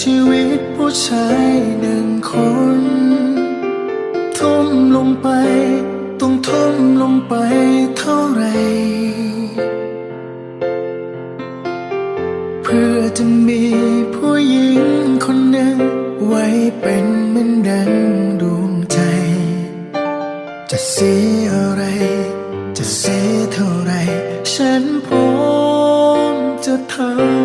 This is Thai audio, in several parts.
ชีวิตผู้ชายหนึ่งคน ทุ่มลงไป ต้องทุ่มลงไปเท่าไร เพื่อจะมีผู้หญิงคนหนึ่ง ไว้เป็นเหมือนดังดวงใจ จะเสียอะไร จะเสียเท่าไหรฉันพร้อมจะทำ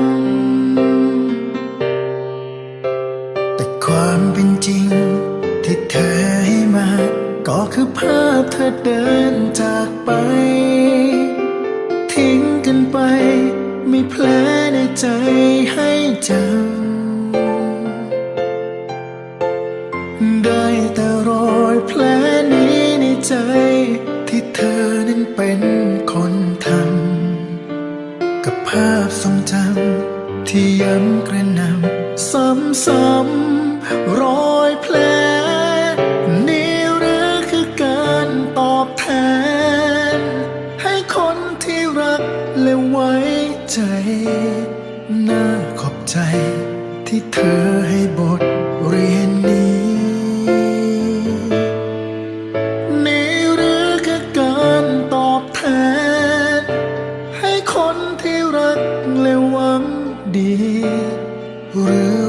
าพเธอเดินจากไป ทิ้งกันไป ไม่แผลในใจให้จำได้แต่รอยแผลนี้ในใจ ที่เธอนั้นเป็นคนทำกับภาพทรงจำที่ย้ำกระหนำซ้ำๆรอ ใจที่เธอให้บทเรียนนี้ นี่หรือคือการตอบแทน ให้คนที่รักและหวังดี หรือ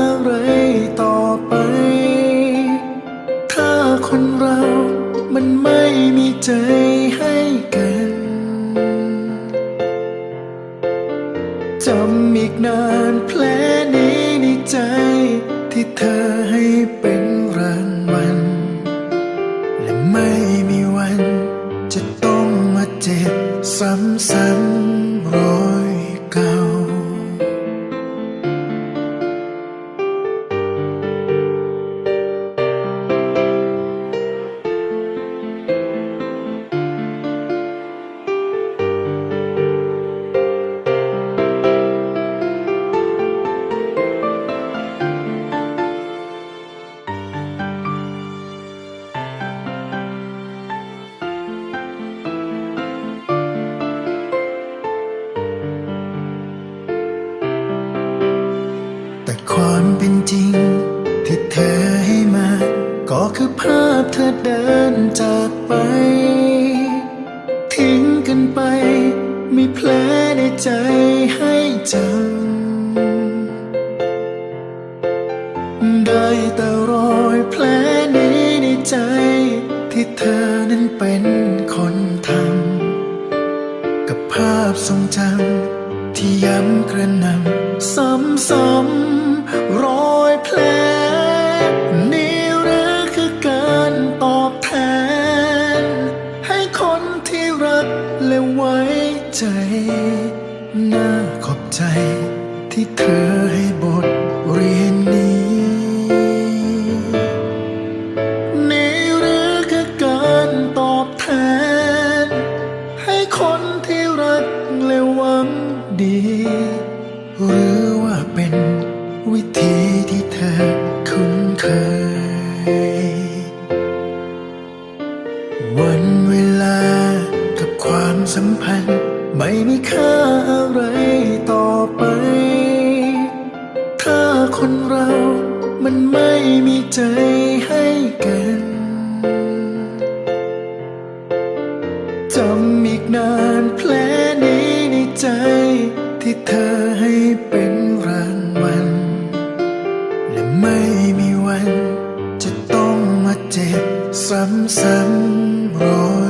อะไรต่อไป ถ้าคนเรามันไม่มีใจให้กัน จำอีกนานแผล ความเป็นจริง ที่เธอให้มา ก็คือภาพเธอเดินจากไป ทิ้งกันไป มีแผลในใจให้จำได้แต่รอยแผลนี้ในใจ ที่เธอนั้นเป็นคนทำกับภาพทรงจำที่ย้ำกระหนำซ้ำๆ รอยแผลนี่หรือคือการตอบแทน ให้คนที่รักและไว้ใจ น่าขอบใจที่เธอให้บทเรียนนี้ นี่หรือคือการตอบแทน ให้คนที่รักและหวังดี หรือว่าเป็น วิธีที่เธอคุ้นเคย วันเวลากับความสัมพันธ์ ไม่มีค่าอะไรต่อไป ถ้าคนเรามันไม่มีใจให้กันจำอีกนานแผล วันจะต้องมาเจ็บซ้ำๆรอ